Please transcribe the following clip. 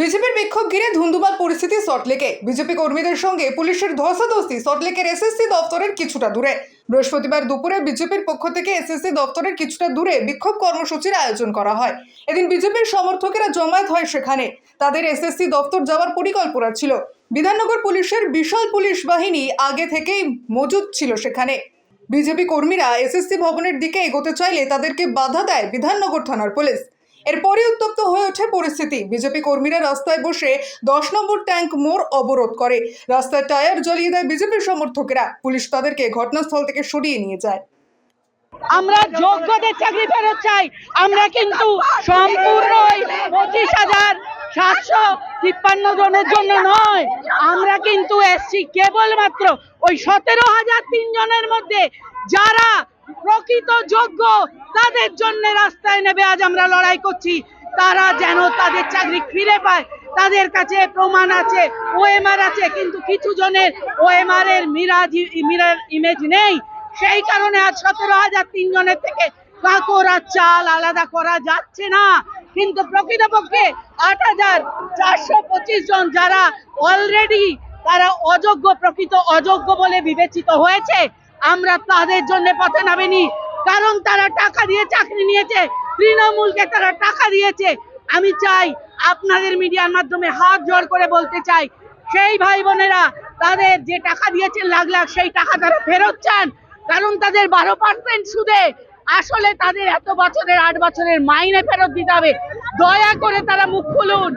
বিজেপির বিক্ষোভ ঘিরে ধুন্ধুমাল পরিস্থিতি সল্টলেকে। বিজেপি কর্মীদের সঙ্গে পুলিশের ধস্তাধস্তি সল্টলেকের এসএসসি দপ্তরের কিছুটা দূরে। বৃহস্পতিবার দুপুরে বিজেপির পক্ষ থেকে এসএসসি দপ্তরের কিছুটা দূরে বিক্ষোভ কর্মসূচির আয়োজন করা হয়। এদিন বিজেপির সমর্থকেরা জমায়েত হয় সেখানে। তাদের এসএসসি দপ্তর যাওয়ার পরিকল্পনা ছিল। বিধাননগর পুলিশের বিশাল পুলিশ বাহিনী আগে থেকেই মজুদ ছিল সেখানে। বিজেপি কর্মীরা এসএসসি ভবনের দিকে এগোতে চাইলে তাদেরকে বাধা দেয় বিধাননগর থানার পুলিশ। এরপরে উত্তপ্ত হয়ে ওঠে পরিস্থিতি। বিজেপি কর্মীরা রাস্তায় বসে দশ নম্বর ট্যাঙ্ক মোড় অবরোধ করে। রাস্তায় টায়ার জ্বলিয়ে দেয় বিজেপির সমর্থকেরা। পুলিশ তাদেরকে ঘটনাস্থল থেকে সরিয়ে নিয়ে যায়। আমরা যোগ্যদের চাকরি ফেরত চাই। আমরা কিন্তু সম্পূর্ণ পঁচিশ হাজার সাতশো তিপ্পান্ন জনের জন্য নয়। আমরা কিন্তু এসছি কেবলমাত্র ওই সতেরো হাজার তিন জনের মধ্যে। যারা প্রকৃত যোগ্য, তাদের জন্য রাস্তায় নেবে, আজ আমরা লড়াই করছি। তারা যেন তাদের চাকরি ফিরে পায়, তাদের কাছে প্রমাণ আছে, ওএমআর আছে, কিন্তু কিছু জনের ওএমআর এর মিরাজ মিরার ইমেজ নেই। সেই কারণে আজ সতেরো হাজার তিনজনের থেকে কাঁকর আর চাল আলাদা করা যাচ্ছে না। কিন্তু প্রকৃতপক্ষে আট হাজার চারশো পঁচিশ জন যারা অলরেডি তারা অযোগ্য, প্রকৃত অযোগ্য বলে বিবেচিত হয়েছে। আমরা তাদের জন্য পথে নামিনি। কারণ তারা টাকা দিয়ে চাকরি নিয়েছে, তৃণমূলকে তারা টাকা দিয়েছে। আমি চাই আপনাদের মিডিয়ার মাধ্যমে হাত জোড় করে বলতে চাই, সেই ভাই বোনেরা তাদের যে টাকা দিয়েছেন লাখ লাখ, সেই টাকা তারা ফেরত চান। কারণ তাদের বারো পার্সেন্ট সুদে আসলে তাদের এত বছরের, আট বছরের মাইনে ফেরত দিতে হবে। দয়া করে তারা মুখ খুলুন।